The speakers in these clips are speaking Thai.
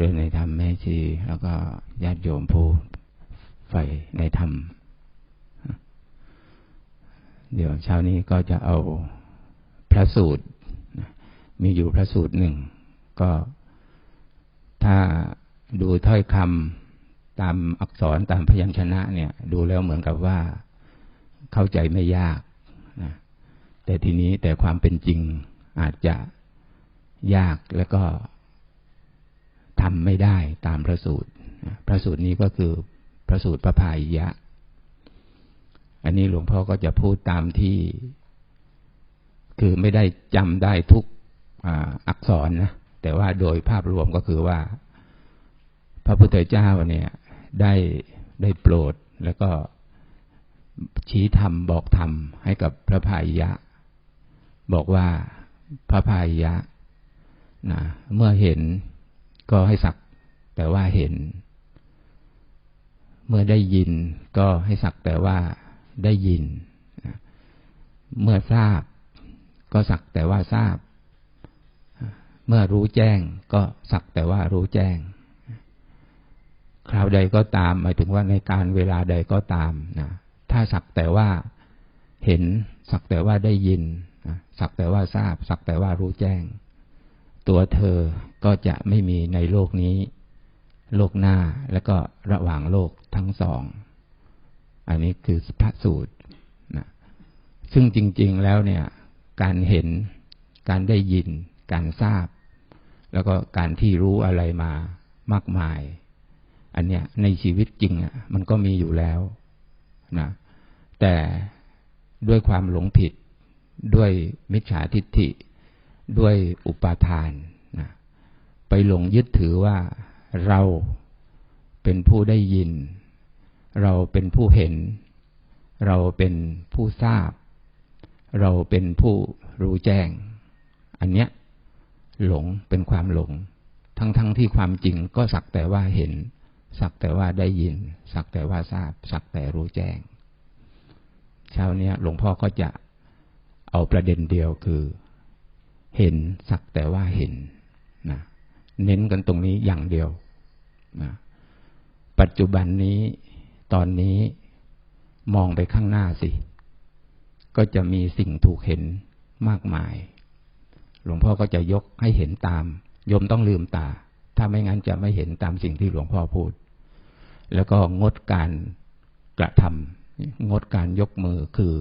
ริญในธรรมแม่ชี แล้วก็ญาติโยมผู้ใฝ่ในธรรม เดี๋ยวเช้านี้ก็จะเอาพระสูตร มีอยู่พระสูตรหนึ่ง ก็ถ้าดูถ้อยคำตามอักษรตามพยัญชนะ เนี่ย ดูแล้วเหมือนกับว่าเข้าใจไม่ยากนะแต่ทีนี้แต่ความเป็นจริงอาจจะยากแล้วก็ ทำไม่ได้ตามพระสูตร พระสูตรนี้ก็คือพระสูตรพระพายยะ อันนี้หลวงพ่อก็จะพูดตามที่ คือไม่ได้จำได้ทุกอักษรนะ แต่ว่าโดยภาพรวมก็คือว่า พระพุทธเจ้าเนี่ยได้ได้โปรดแล้วก็ชี้ธรรมบอกธรรมให้กับพระพายยะบอกว่าพระพายยะนะเมื่อเห็น ก็ให้สักแต่ว่าเห็น เมื่อได้ยินก็ให้สักแต่ว่าได้ยิน เมื่อทราบ ก็สักแต่ว่าทราบ เมื่อรู้แจ้ง ก็สักแต่ว่ารู้แจ้ง คราวใดก็ตาม หมายถึงว่าในการเวลาใดก็ตามนะถ้าสักแต่ว่าเห็น สักแต่ว่าได้ยิน สักแต่ว่าทราบ สักแต่ว่ารู้แจ้ง ตัวเธอก็จะไม่มีในโลกนี้ โลกหน้าและก็ระหว่างโลกทั้งสอง อันนี้คือพระสูตรนะซึ่งจริง ๆแล้วเนี่ย การเห็น การได้ยิน การทราบ แล้วก็การที่รู้อะไรมามากมาย อันเนี้ยในชีวิตจริงอะมันก็มีอยู่แล้วนะแต่ด้วยความหลงผิดด้วยมิจฉาทิฏฐิ ด้วยอุปาทานนะไปหลงยึดถือว่าเราเป็นผู้ได้ยิน เราเป็นผู้เห็น เราเป็นผู้ทราบ เราเป็นผู้รู้แจ้ง อันเนี้ยหลงเป็นความหลง ทั้งๆทที่ความจริงก็สักแต่ว่าเห็น สักแต่ว่าได้ยิน สักแต่ว่าทราบ สักแต่รู้แจ้งเช้านี้หลวงพ่อก็จะเอาประเด็นเดียวคือ เห็นสักแต่ว่าเห็นนะเน้นกันตรงนี้อย่างเดียวนะปัจจุบันนี้ตอนนี้มองไปข้างหน้าสิ ก็จะมีสิ่งถูกเห็นมากมาย หลวงพ่อก็จะยกให้เห็นตาม โยมต้องลืมตา ถ้าไม่งั้นจะไม่เห็นตามสิ่งที่หลวงพ่อพูด แล้วก็งดการกระทำงดการยกมือคือ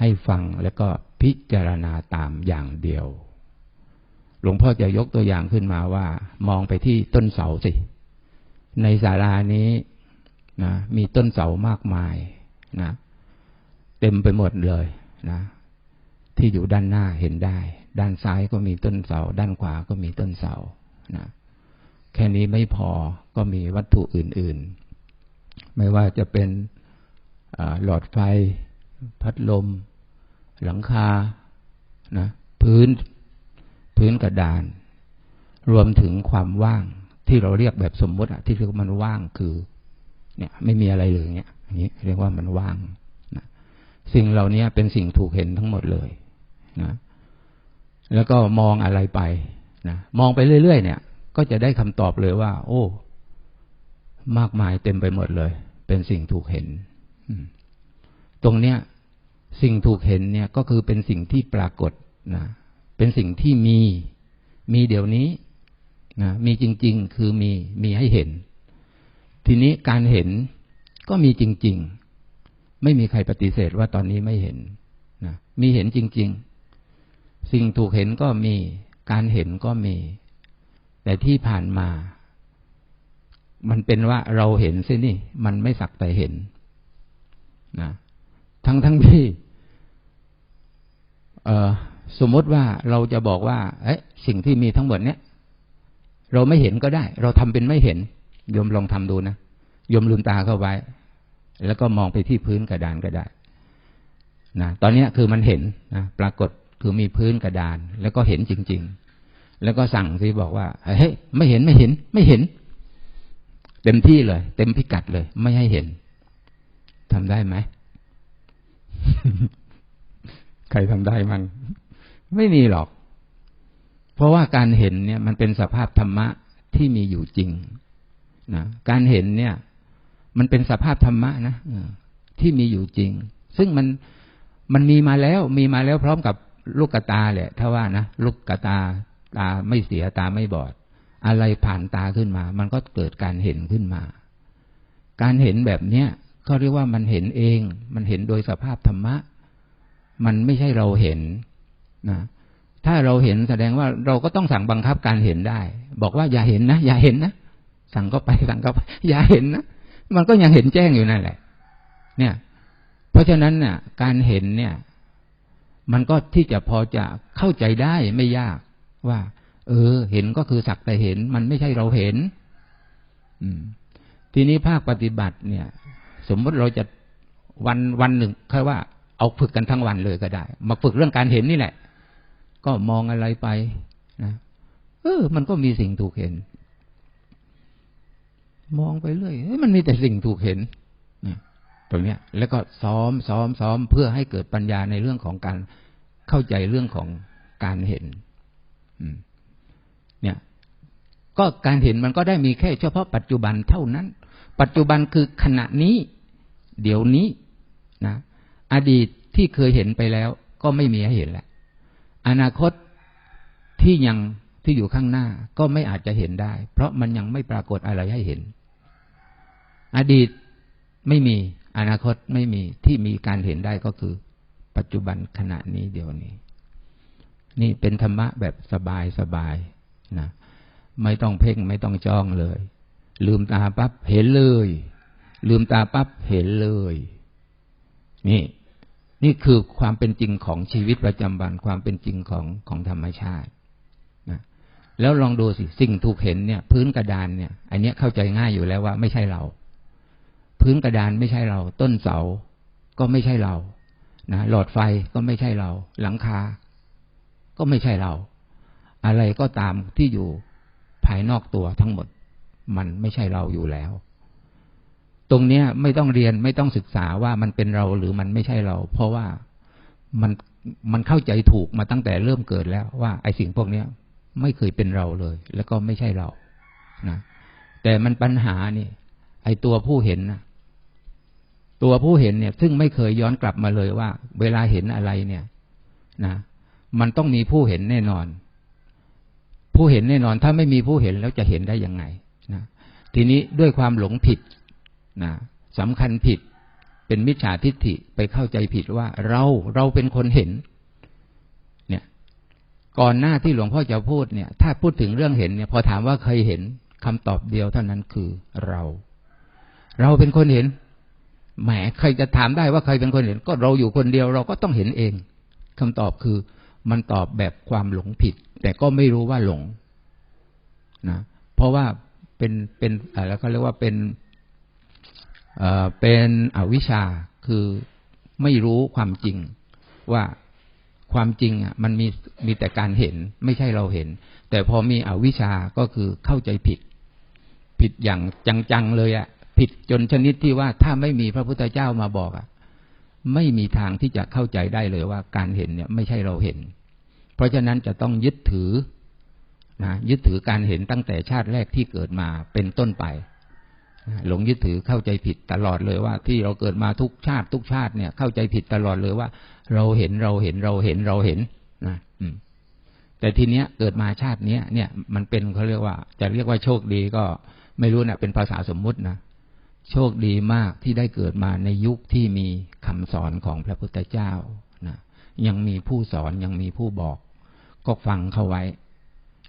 ให้ฟังแล้วก็พิจารณาตามอย่างเดียว หลวงพ่อจะยกตัวอย่างขึ้นมาว่า มองไปที่ต้นเสาสิ ในศาลานี้นะมีต้นเสามากมายนะเต็มไปหมดเลยนะ ที่อยู่ด้านหน้าเห็นได้ ด้านซ้ายก็มีต้นเสา ด้านขวาก็มีต้นเสานะแค่นี้ไม่พอก็มีวัตถุอื่น ๆ ไม่ว่าจะเป็นหลอดไฟ พัดลม หลังคานะพื้น พื้นกระดาน รวมถึงความว่างที่เราเรียกแบบสมมติอะที่เรียกว่ามันว่างคือ เนี่ย ไม่มีอะไรเลยเนี่ยอย่างนี้เรียกว่ามันว่างนะสิ่งเหล่านี้เป็นสิ่งถูกเห็นทั้งหมดเลยนะแล้วก็มองอะไรไปนะมองไปเรื่อยๆเนี่ย ก็จะได้คำตอบเลยว่า โอ้ มากมายเต็มไปหมดเลย เป็นสิ่งถูกเห็นตรงเนี้ย สิ่งถูกเห็นเนี่ยก็คือเป็นสิ่งที่ปรากฏนะ เป็นสิ่งที่มี มีเดี๋ยวนี้นะมีจริง ๆ คือมีมีให้เห็น ทีนี้การเห็นก็มีจริง ๆ ไม่มีใครปฏิเสธว่าตอนนี้ไม่เห็นนะมีเห็นจริง ๆ สิ่งถูกเห็นก็มี การเห็นก็มี แต่ที่ผ่านมา มันเป็นว่าเราเห็นซินี่ มันไม่สักแต่เห็นนะทั้งทั้งที่เออ สมมติว่าเราจะบอกว่า เอ๊ะสิ่งที่มีทั้งหมดเนี้ยเราไม่เห็นก็ได้ เราทำเป็นไม่เห็นโยมลองทำดูนะโยมลืมตาเข้าไว้ แล้วก็มองไปที่พื้นกระดานก็ได้นะตอนนี้คือมันเห็นนะปรากฏคือมีพื้นกระดาน แล้วก็เห็นจริง ๆ แล้วก็สั่งสิบอกว่าเฮ้ยไม่เห็นไม่เห็น ไม่เห็น เต็มที่เลย เต็มพิกัดเลย ไม่ให้เห็นทำได้ไหม ใครทำได้มัน ไม่มีหรอก เพราะว่าการเห็นเนี่ยมันเป็นสภาพธรรมะที่มีอยู่จริงนะการเห็นเนี่ย มันเป็นสภาพธรรมะนะที่มีอยู่จริง ซึ่งมันมันมีมาแล้ว มีมาแล้วพร้อมกับลูกกตาแหละถ้าว่านะลูกกตาตาไม่เสียตาไม่บอด อะไรผ่านตาขึ้นมา มันก็เกิดการเห็นขึ้นมา การเห็นแบบเนี้ยเขาเรียกว่ามันเห็นเอง มันเห็นโดยสภาพธรรมะ มันไม่ใช่เราเห็น นะถ้าเราเห็นแสดงว่าเราก็ต้องสั่งบังคับการเห็นได้ บอกว่าอย่าเห็นนะอย่าเห็นนะสั่งก็ไปสั่งก็ไปอย่าเห็นนะมันก็ยังเห็นแจ้งอยู่นั่นแหละ เนี่ย เพราะฉะนั้นเนี่ยการเห็นเนี่ย มันก็ที่จะพอจะเข้าใจได้ไม่ยากว่า เออ เห็นก็คือสักแต่เห็น มันไม่ใช่เราเห็น อืม ทีนี้ภาคปฏิบัติเนี่ย สมมติเราจะวันวันหนึ่งค่อยว่าเอาฝึกกันทั้งวันเลยก็ได้ มาฝึกเรื่องการเห็นนี่แหละ ก็มองอะไรไปนะเออ มันก็มีสิ่งถูกเห็น มองไปเรื่อยมันมีแต่สิ่งถูกเห็นนะตรงเนี้ย แล้วก็ซ้อมซ้อมซ้อมเพื่อให้เกิดปัญญาในเรื่องของการเข้าใจเรื่องของการเห็นเนี่ย ก็การเห็นมันก็ได้มีแค่เฉพาะปัจจุบันเท่านั้น ปัจจุบันคือขณะนี้ เดี๋ยวนี้นะ อดีตที่เคยเห็นไปแล้ว ก็ไม่มีให้เห็นแล้ว อนาคตที่ยังที่อยู่ข้างหน้าก็ไม่อาจจะเห็นได้ เพราะมันยังไม่ปรากฏอะไรให้เห็น อดีตไม่มีอนาคตไม่มีที่มีการเห็นได้ก็คือ ปัจจุบันขณะนี้เดี๋ยวนี้ นี่เป็นธรรมะแบบสบายสบายนะไม่ต้องเพ่งไม่ต้องจ้องเลย ลืมตาปั๊บเห็นเลย ลืมตาปั๊บเห็นเลย นี่ นี่คือความเป็นจริงของชีวิตประจำวันความเป็นจริงของของธรรมชาตินะแล้วลองดูสิสิ่งถูกเห็นเนี่ย พื้นกระดานเนี่ย อันนี้เข้าใจง่ายอยู่แล้วว่าไม่ใช่เรา พื้นกระดานไม่ใช่เรา ต้นเสาก็ไม่ใช่เรานะหลอดไฟก็ไม่ใช่เรา หลังคา ก็ไม่ใช่เรา อะไรก็ตามที่อยู่ภายนอกตัวทั้งหมด มันไม่ใช่เราอยู่แล้ว ตรงเนี้ยไม่ต้องเรียนไม่ต้องศึกษาว่ามันเป็นเราหรือมันไม่ใช่เรา เพราะว่ามันมันเข้าใจถูกมาตั้งแต่เริ่มเกิดแล้วว่าไอ้สิ่งพวกเนี้ยไม่เคยเป็นเราเลย แล้วก็ไม่ใช่เรานะแต่มันปัญหานี่ไอ้ตัวผู้เห็นนะตัวผู้เห็นเนี่ย ซึ่งไม่เคยย้อนกลับมาเลยว่า เวลาเห็นอะไรเนี่ยนะมันต้องมีผู้เห็นแน่นอน ผู้เห็นแน่นอน ถ้าไม่มีผู้เห็นแล้วจะเห็นได้ยังไงนะทีนี้ด้วยความหลงผิด นะสำคัญผิดเป็นมิจฉาทิฏฐิไปเข้าใจผิดว่าเราเราเป็นคนเห็น เนี่ย ก่อนหน้าที่หลวงพ่อจะพูดเนี่ย ถ้าพูดถึงเรื่องเห็นเนี่ย พอถามว่าเคยเห็นคำตอบเดียวเท่านั้นคือเรา เราเป็นคนเห็นแหมใครจะถามได้ว่าใครเป็นคนเห็น ก็เราอยู่คนเดียวเราก็ต้องเห็นเองคำตอบคือมันตอบแบบความหลงผิด แต่ก็ไม่รู้ว่าหลงนะเพราะว่าเป็นเป็นอะไรเขาเรียกว่าเป็น เป็นอวิชชาคือไม่รู้ความจริงว่าความจริงอะมันมีมีแต่การเห็นไม่ใช่เราเห็น แต่พอมีอวิชชาก็คือเข้าใจผิด ผิดอย่างจังๆเลยอะผิดจนชนิดที่ว่าถ้าไม่มีพระพุทธเจ้ามาบอกอะไม่มีทางที่จะเข้าใจได้เลยว่าการเห็นเนี่ยไม่ใช่เราเห็น เพราะฉะนั้นจะต้องยึดถือนะยึดถือการเห็นตั้งแต่ชาติแรกที่เกิดมาเป็นต้นไป หลงยึดถือเข้าใจผิดตลอดเลยว่า ที่เราเกิดมาทุกชาติ ทุกชาติเนี่ยเข้าใจผิดตลอดเลยว่า เราเห็นเราเห็นเราเห็นเราเห็นนะอืมแต่ทีเนี้ยเกิดมาชาติเนี้ยเนี่ยมันเป็นเขาเรียกว่า จะเรียกว่าโชคดีก็ไม่รู้นะเป็นภาษาสมมุตินะโชคดีมากที่ได้เกิดมาในยุคที่มีคำสอนของพระพุทธเจ้านะยังมีผู้สอนยังมีผู้บอก ก็ฟังเข้าไว้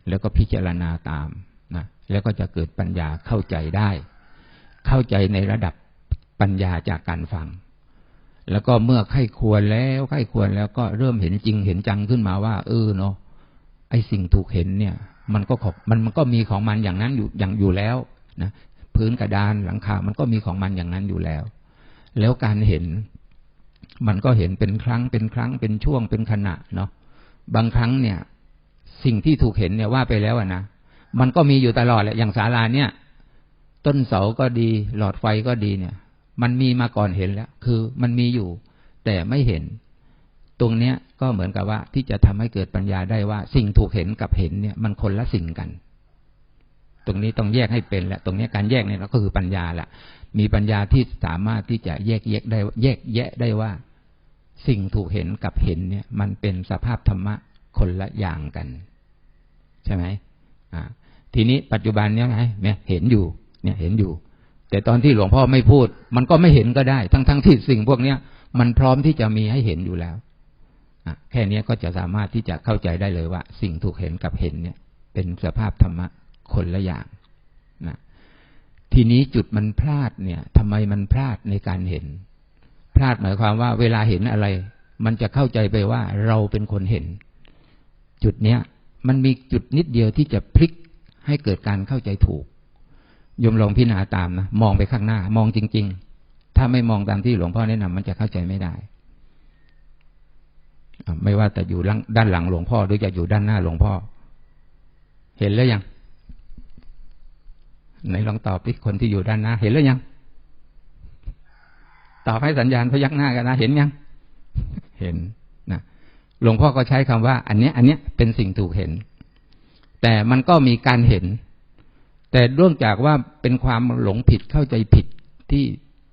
แล้วก็พิจารณาตามนะแล้วก็จะเกิดปัญญาเข้าใจได้ เข้าใจในระดับปัญญาจากการฟัง แล้วก็เมื่อไข้ควรแล้วไข้ควรแล้วก็เริ่มเห็นจริงเห็นจังขึ้นมาว่า เออเนาะไอสิ่งถูกเห็นเนี่ย มันก็ขอบมันมันก็มีของมันอย่างนั้นอยู่อย่างอยู่แล้วนะพื้นกระดานหลังคา มันก็มีของมันอย่างนั้นอยู่แล้ว แล้วการเห็น มันก็เห็นเป็นครั้งเป็นครั้งเป็นช่วงเป็นขณะเนาะบางครั้งเนี่ย สิ่งที่ถูกเห็นเนี่ยว่าไปแล้วอะนะมันก็มีอยู่ตลอดแหละอย่างศาลาเนี่ย ต้นเสาก็ดี หลอดไฟก็ดีเนี่ย มันมีมาก่อนเห็นแล้ว คือมันมีอยู่ แต่ไม่เห็น ตรงเนี้ยก็เหมือนกับว่าที่จะทำให้เกิดปัญญาได้ว่า สิ่งถูกเห็นกับเห็นเนี่ย มันคนละสิ่งกัน ตรงนี้ต้องแยกให้เป็นแหละ ตรงนี้การแยกเนี่ยก็คือปัญญาแหละ มีปัญญาที่สามารถที่จะแยกแยกได้ แยกแยะได้ว่า สิ่งถูกเห็นกับเห็นเนี่ย มันเป็นสภาพธรรมะคนละอย่างกัน ใช่ไหมอ่าทีนี้ปัจจุบันเนี้ยไงเนี่ยเห็นอยู่ เนี่ยเห็นอยู่ แต่ตอนที่หลวงพ่อไม่พูด มันก็ไม่เห็นก็ได้ ทั้งทั้งที่สิ่งพวกเนี้ยมันพร้อมที่จะมีให้เห็นอยู่แล้วอะแค่นี้ก็จะสามารถที่จะเข้าใจได้เลยว่า สิ่งถูกเห็นกับเห็นเนี่ย เป็นสภาพธรรมะคนละอย่างนะทีนี้จุดมันพลาดเนี่ยทำไมมันพลาดในการเห็น พลาดหมายความว่า เวลาเห็นอะไร มันจะเข้าใจไปว่าเราเป็นคนเห็น จุดเนี้ย มันมีจุดนิดเดียวที่จะพลิกให้เกิดการเข้าใจถูก ยมลองพิจารณาตามนะมองไปข้างหน้า มองจริง ๆ ถ้าไม่มองตามที่หลวงพ่อแนะนำมันจะเข้าใจไม่ได้ ไม่ว่าแต่อยู่ด้านหลังหลวงพ่อหรือจะอยู่ด้านหน้าหลวงพ่อ เห็นแล้วยังไหนลองตอบที่คนที่อยู่ด้านหน้า เห็นแล้วยังตอบให้สัญญาณพยักหน้ากันนะเห็นยัง เห็นนะหลวงพ่อก็ใช้คำว่า อันเนี้ย อันเนี้ยเป็นสิ่งถูกเห็น แต่มันก็มีการเห็น แต่เรื่องจากว่าเป็นความหลงผิดเข้าใจผิดที่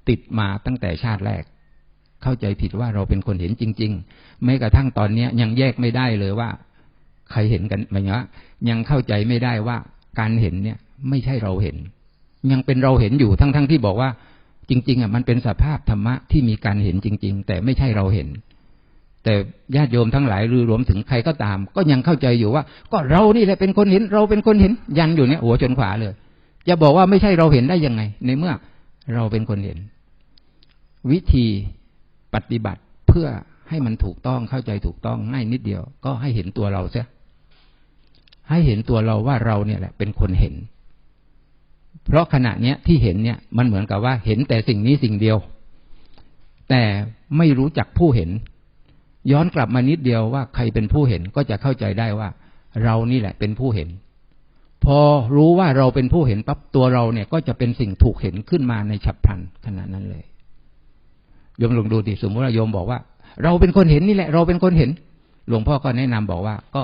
ติดมาตั้งแต่ชาติแรก เข้าใจผิดว่าเราเป็นคนเห็นจริง ๆ แม้กระทั่งตอนเนี้ยยังแยกไม่ได้เลยว่า ใครเห็นกันไหมเนาะยังเข้าใจไม่ได้ว่าการเห็นเนี่ย ไม่ใช่เราเห็น ยังเป็นเราเห็นอยู่ทั้งๆทที่บอกว่า จริง ๆอะมันเป็นสภาพธรรมะที่มีการเห็นจริง ๆ แต่ไม่ใช่เราเห็น แต่ญาติโยมทั้งหลายหรือรวมถึงใครก็ตาม ก็ยังเข้าใจอยู่ว่า ก็เรานี่แหละเป็นคนเห็นเราเป็นคนเห็นยันอยู่เนี่ยหัวจนขวาเลย จะบอกว่าไม่ใช่เราเห็นได้ยังไง ในเมื่อเราเป็นคนเห็น วิธีปฏิบัติเพื่อให้มันถูกต้องเข้าใจถูกต้องง่ายนิดเดียว ก็ให้เห็นตัวเราเสียให้เห็นตัวเราว่าเราเนี่ยแหละ เป็นคนเห็น เพราะขณะเนี้ยที่เห็นเนี่ยมันเหมือนกับว่าเห็นแต่สิ่งนี้สิ่งเดียว แต่ไม่รู้จักผู้เห็น ย้อนกลับมานิดเดียวว่าใครเป็นผู้เห็นก็จะเข้าใจได้ว่า เรานี่แหละเป็นผู้เห็น พอรู้ว่าเราเป็นผู้เห็นปั๊บตัวเราเนี่ย ก็จะเป็นสิ่งถูกเห็นขึ้นมาในฉับพลันขณะนั้นเลยโยมลองดูดิสมมติว่าโยมบอกว่า เราเป็นคนเห็นนี่แหละ เราเป็นคนเห็น หลวงพ่อก็แนะนำบอกว่าก็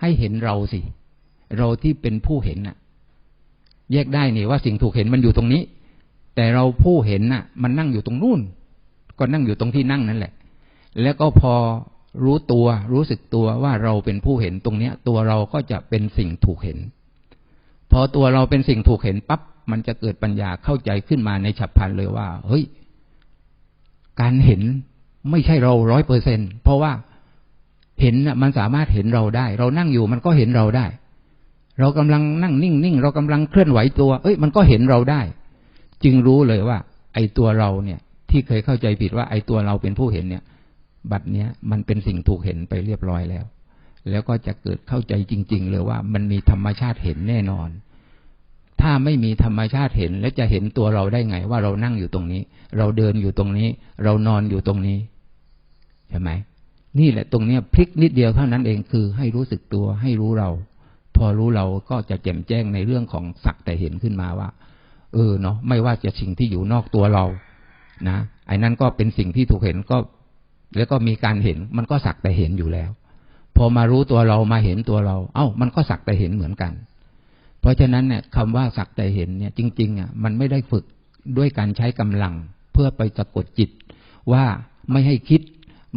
ให้เห็นเราสิ เราที่เป็นผู้เห็นน่ะ แยกได้นี่ว่าสิ่งถูกเห็นมันอยู่ตรงนี้ แต่เราผู้เห็นน่ะ มันนั่งอยู่ตรงนู่น ก็นั่งอยู่ตรงที่นั่งนั่นแหละ แล้วก็พอรู้ตัวรู้สึกตัวว่าเราเป็นผู้เห็นตรงเนี้ย ตัวเราก็จะเป็นสิ่งถูกเห็น พอตัวเราเป็นสิ่งถูกเห็นปั๊บมันจะเกิดปัญญาเข้าใจขึ้นมาในฉับพลันเลยว่า เฮ้ย การเห็นไม่ใช่เราร้อยเปอร์เซ็นเพราะว่าเห็นมันสามารถเห็นเราได้ เรานั่งอยู่มันก็เห็นเราได้ เรากำลังนั่งนิ่งนิ่งเรากำลังเคลื่อนไหวตัว เอ้ย มันก็เห็นเราได้ จึงรู้เลยว่า ไอ้ตัวเราเนี่ย ที่เคยเข้าใจผิดว่าไอ้ตัวเราเป็นผู้เห็นเนี่ย บัดเนี้ยมันเป็นสิ่งถูกเห็นไปเรียบร้อยแล้ว แล้วก็จะเกิดเข้าใจจริง ๆ เลยว่ามันมีธรรมชาติเห็นแน่นอน ถ้าไม่มีธรรมชาติเห็น แล้วจะเห็นตัวเราได้ไง ว่าเรานั่งอยู่ตรงนี้ เราเดินอยู่ตรงนี้ เรานอนอยู่ตรงนี้ใช่ไหมนี่แหละตรงเนี้ยพลิกนิดเดียวเท่านั้นเองคือ ให้รู้สึกตัวให้รู้เรา พอรู้เราก็จะแจ่มแจ้งในเรื่องของสักแต่เห็นขึ้นมาว่า เออเนาะไม่ว่าจะสิ่งที่อยู่นอกตัวเรา นะไอ้นั่นก็เป็นสิ่งที่ถูกเห็นก็ แล้วก็มีการเห็นมันก็สักแต่เห็นอยู่แล้ว พอมารู้ตัวเรามาเห็นตัวเรา เอ้า มันก็สักแต่เห็นเหมือนกัน เพราะฉะนั้นเนี่ยคำว่าสักแต่เห็นเนี่ยจริงๆอะมันไม่ได้ฝึกด้วยการใช้กำลัง เพื่อไปสะกดจิตว่าไม่ให้คิด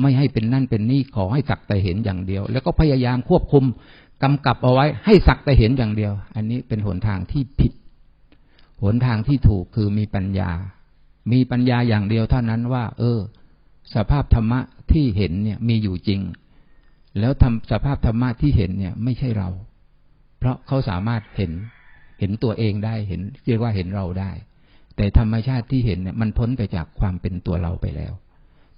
ไม่ให้เป็นนั่นเป็นนี่ขอให้สักแต่เห็นอย่างเดียว แล้วก็พยายามควบคุมกำกับเอาไว้ให้สักแต่เห็นอย่างเดียว อันนี้เป็นหนทางที่ผิด หนทางที่ถูกคือมีปัญญา มีปัญญาอย่างเดียวเท่านั้นว่า เออ สภาพธรรมะที่เห็นเนี่ยมีอยู่จริง แล้วทำสภาพธรรมะที่เห็นเนี่ยไม่ใช่เรา เพราะเขาสามารถเห็นเห็นตัวเองได้เห็น เรียกว่าเห็นเราได้ แต่ธรรมชาติที่เห็นเนี่ยมันพ้นไปจากความเป็นตัวเราไปแล้ว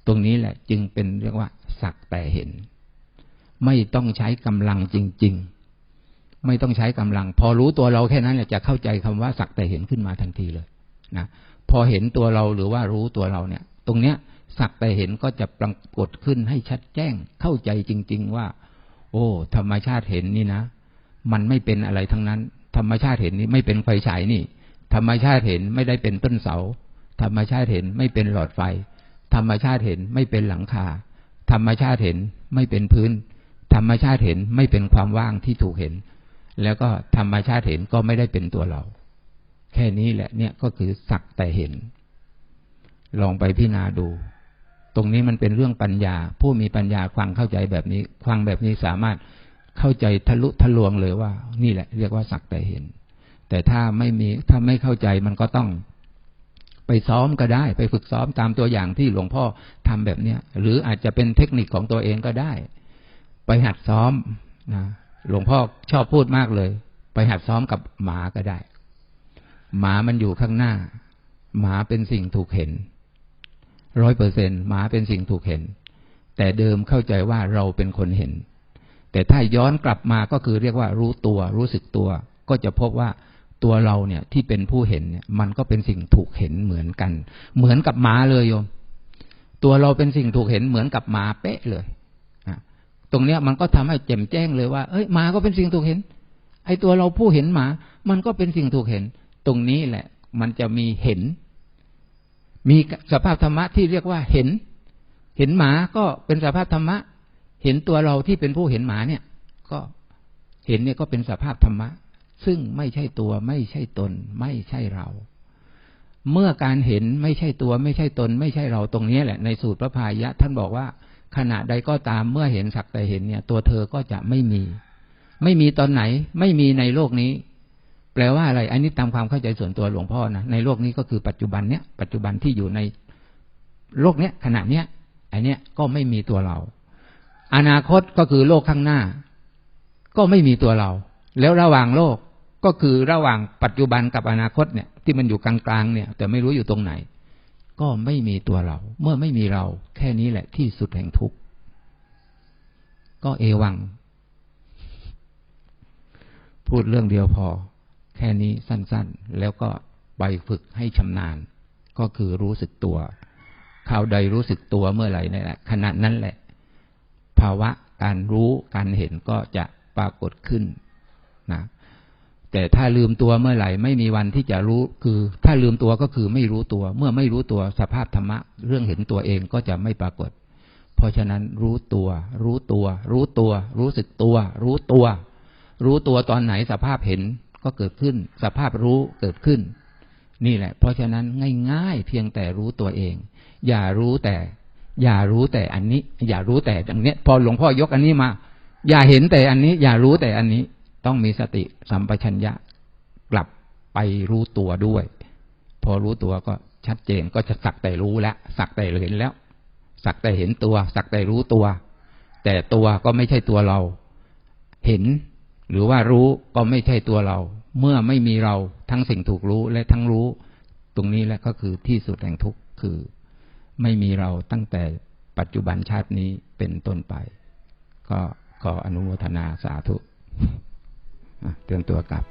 ตรงนี้แหละจึงเป็นเรียกว่า สักแต่เห็น ไม่ต้องใช้กำลังจริง ๆ ไม่ต้องใช้กำลัง พอรู้ตัวเราแค่นั้นแหละจะเข้าใจคำว่าสักแต่เห็นขึ้นมาทันทีเลยนะพอเห็นตัวเราหรือว่ารู้ตัวเราเนี่ย ตรงเนี้ย สักแต่เห็นก็จะปรากฏขึ้นให้ชัดแจ้งเข้าใจจริง ๆ ว่า โอ้ ธรรมชาติเห็นนี่นะ มันไม่เป็นอะไรทั้งนั้น ธรรมชาติเห็นนี่ไม่เป็นไฟฉายนี่ ธรรมชาติเห็นไม่ได้เป็นต้นเสา ธรรมชาติเห็นไม่เป็นหลอดไฟ ธรรมชาติเห็นไม่เป็นหลังคา ธรรมชาติเห็นไม่เป็นพื้น ธรรมชาติเห็นไม่เป็นความว่างที่ถูกเห็น แล้วก็ธรรมชาติเห็นก็ไม่ได้เป็นตัวเรา แค่นี้แหละเนี่ยก็คือสักแต่เห็น ลองไปพิจารณาดู ตรงนี้มันเป็นเรื่องปัญญา ผู้มีปัญญาฟังเข้าใจแบบนี้ฟังแบบนี้สามารถเข้าใจทะลุทะลวงเลยว่า นี่แหละ เรียกว่าสักแต่เห็น แต่ถ้าไม่มีถ้าไม่เข้าใจมันก็ต้อง ไปซ้อมก็ได้ ไปฝึกซ้อมตามตัวอย่างที่หลวงพ่อทำแบบเนี้ย หรืออาจจะเป็นเทคนิคของตัวเองก็ได้ ไปหัดซ้อมนะหลวงพ่อชอบพูดมากเลย ไปหัดซ้อมกับหมาก็ได้ หมามันอยู่ข้างหน้า หมาเป็นสิ่งถูกเห็น ร้อยเปอร์เซ็นหมาเป็นสิ่งถูกเห็น แต่เดิมเข้าใจว่าเราเป็นคนเห็น แต่ถ้าย้อนกลับมาก็คือเรียกว่ารู้ตัว รู้สึกตัว ก็จะพบว่าตัวเราเนี่ยที่เป็นผู้เห็นเนี่ยมันก็เป็นสิ่งถูกเห็นเหมือนกัน เหมือนกับหมาเลยโยม ตัวเราเป็นสิ่งถูกเห็นเหมือนกับหมาเป๊ะเลยตรงเนี้ยมันก็ทำให้แจ่มแจ้งเลยว่า เอ้ยหมาก็เป็นสิ่งถูกเห็น ไอ้ตัวเราผู้เห็นหมา มันก็เป็นสิ่งถูกเห็น ตรงนี้แหละ มันจะมีเห็น มีสภาพธรรมะที่เรียกว่าเห็น เห็นหมาก็เป็นสภาพธรรมะ เห็นตัวเราที่เป็นผู้เห็นหมาเนี่ย ก็เห็นเนี่ยก็เป็นสภาพธรรมะ ซึ่งไม่ใช่ตัวไม่ใช่ตน ไม่ใช่เรา เมื่อการเห็นไม่ใช่ตัว ไม่ใช่ตน ไม่ใช่เราตรงนี้แหละ ในสูตรพระพายะ ท่านบอกว่าขณะใดก็ตามเมื่อเห็นสักแต่เห็นเนี่ย ตัวเธอก็จะไม่มี ไม่มีตอนไหน ไม่มีในโลกนี้ แปลว่าอะไร อันนี้ตามความเข้าใจส่วนตัวหลวงพ่อนะ ในโลกนี้ก็คือปัจจุบันเนี้ย ปัจจุบันที่อยู่ในโลกเนี้ยขณะเนี้ยอันเนี้ยก็ไม่มีตัวเรา อนาคตก็คือโลกข้างหน้า ก็ไม่มีตัวเรา แล้วระหว่างโลกก็คือระหว่างปัจจุบันกับอนาคตเนี่ย ที่มันอยู่กลางๆเนี่ย แต่ไม่รู้อยู่ตรงไหน ก็ไม่มีตัวเรา เมื่อไม่มีเรา แค่นี้แหละที่สุดแห่งทุกข์ก็เอวัง พูดเรื่องเดียวพอ แค่นี้สั้นๆ แล้วก็ไปฝึกให้ชำนาญ ก็คือรู้สึกตัวข่าวใดรู้สึกตัวเมื่อไหร่นี่แหละขณะนั้นแหละ ภาวะการรู้การเห็นก็จะปรากฏขึ้นนะแต่ถ้าลืมตัวเมื่อไหร่ไม่มีวันที่จะรู้ คือถ้าลืมตัวก็คือไม่รู้ตัว เมื่อไม่รู้ตัวสภาพธรรมะ เรื่องเห็นตัวเองก็จะไม่ปรากฏ เพราะฉะนั้นรู้ตัว รู้ตัว รู้ตัว รู้สึกตัว รู้ตัว รู้ตัวตอนไหนสภาพเห็น ก็เกิดขึ้น สภาพรู้เกิดขึ้น นี่แหละ เพราะฉะนั้นง่ายๆ เพียงแต่รู้ตัวเอง อย่ารู้แต่ อย่ารู้แต่อันนี้ อย่ารู้แต่อย่างเนี้ย พอหลวงพ่อยกอันนี้มา อย่าเห็นแต่อันนี้ อย่ารู้แต่อันนี้ ต้องมีสติสัมปชัญญะ กลับไปรู้ตัวด้วย พอรู้ตัวก็ชัดเจนก็จะสักแต่รู้แล้วสักแต่เห็นแล้ว สักแต่เห็นตัว สักแต่รู้ตัว แต่ตัวก็ไม่ใช่ตัวเรา เห็น หรือว่ารู้ก็ไม่ใช่ตัวเรา เมื่อไม่มีเราทั้งสิ่งถูกรู้และทั้งรู้ ตรงนี้แหละก็คือที่สุดแห่งทุกข์คือ ไม่มีเราตั้งแต่ปัจจุบันชาตินี้เป็นต้นไป ก็ขออนุโมทนาสาธุเตือนตัวกลับ